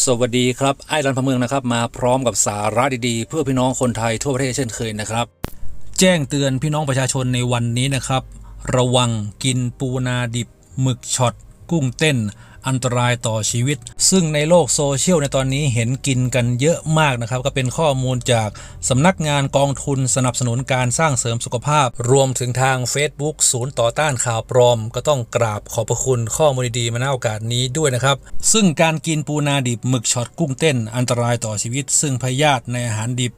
สวัสดีครับไอ้รันพะเมืองนะครับมาพร้อมกับสาระดีๆ เพื่อพี่น้องคนไทยทั่วประเทศเช่นเคยนะครับ แจ้งเตือนพี่น้องประชาชนในวันนี้นะครับ ระวังกินปูนาดิบหมึกช็อต กุ้งเต้นอันตรายต่อชีวิต ซึ่งในโลกโซเชียลในตอนนี้เห็นกินกันเยอะมากนะครับ ก็เป็นข้อมูลจากสำนักงานกองทุนสนับสนุนการสร้างเสริมสุขภาพ รวมถึงทาง Facebook ศูนย์ต่อต้านข่าวปลอม ก็ต้องกราบขอบพระคุณข้อมูลดีๆมาณโอกาสนี้ด้วยนะครับ ซึ่งการกินปูนาดิบหมึกช็อตกุ้งเต้นอันตรายต่อชีวิต ซึ่งพยาธิในอาหารดิบ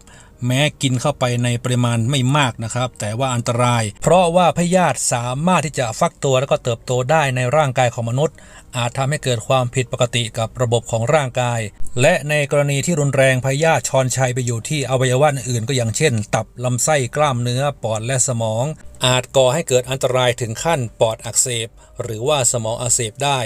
แม้กินเข้าไปในปริมาณไม่มากนะครับ แต่ว่าอันตราย เพราะว่าพยาธิสามารถที่จะฟักตัวแล้วก็เติบโตได้ในร่างกายของมนุษย์ อาจทำให้เกิดความผิดปกติกับระบบของร่างกาย และในกรณีที่รุนแรงพยาธิชอนชัยไปอยู่ที่อวัยวะอื่นก็อย่างเช่น ตับลำไส้กล้ามเนื้อปอดและสมอง อาจก่อให้เกิดอันตรายถึงขั้นปอดอักเสบ หรือว่าสมองอักเสบได้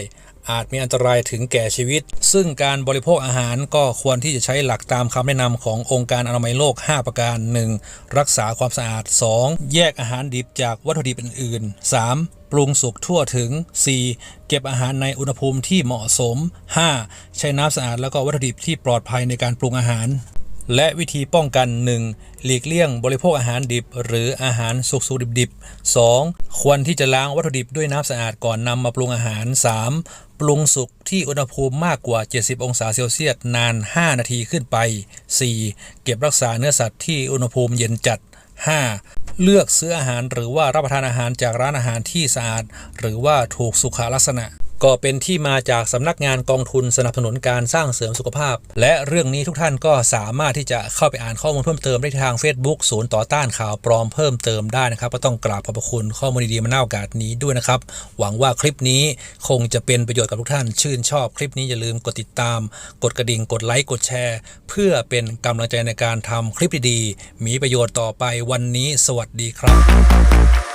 อาจมีอันตรายถึงแก่ชีวิต ซึ่งการบริโภคอาหารก็ควรที่จะใช้หลักตามคำแนะนำขององค์การอนามัยโลก 5 ประการ 1. รักษาความสะอาด 2. แยกอาหารดิบจากวัตถุดิบอื่นๆ 3. ปรุงสุกทั่วถึง 4. เก็บอาหารในอุณหภูมิที่เหมาะสม 5. ใช้น้ำสะอาดแล้วก็วัตถุดิบที่ปลอดภัยในการปรุงอาหาร และวิธีป้องกัน 1. หลีกเลี่ยงบริโภคอาหารดิบ หรืออาหารสุกสุกดิบๆ 2. ควรที่จะล้างวัตถุดิบด้วยน้ำสะอาดก่อนนำมาปรุงอาหาร 3. ปรุงสุกที่อุณหภูมิมากกว่า 70 องศาเซลเซียสนาน 5 นาทีขึ้นไป 4. เก็บรักษาเนื้อสัตว์ที่อุณหภูมิเย็นจัด 5. เลือกซื้ออาหารหรือว่ารับประทานอาหารจากร้านอาหารที่สะอาด หรือว่าถูกสุขลักษณะ ก็เป็นที่มาจากสำนักงานกองทุนสนับสนุนการสร้างเสริมสุขภาพ และเรื่องนี้ทุกท่านก็สามารถที่จะเข้าไปอ่านข้อมูลเพิ่มเติมได้ทาง Facebook ศูนย์ต่อต้านข่าวปลอมเพิ่มเติมได้นะครับก็ต้องกราบขอบพระคุณข้อมูลดีๆมาหน้าโอกาสนี้ด้วยนะครับ หวังว่าคลิปนี้คงจะเป็นประโยชน์กับทุกท่าน ชื่นชอบคลิปนี้อย่าลืมกดติดตาม กดกระดิ่งกดไลค์กดแชร์ เพื่อเป็นกำลังใจในการทำคลิปดีๆมีประโยชน์ต่อไปวันนี้ สวัสดีครับ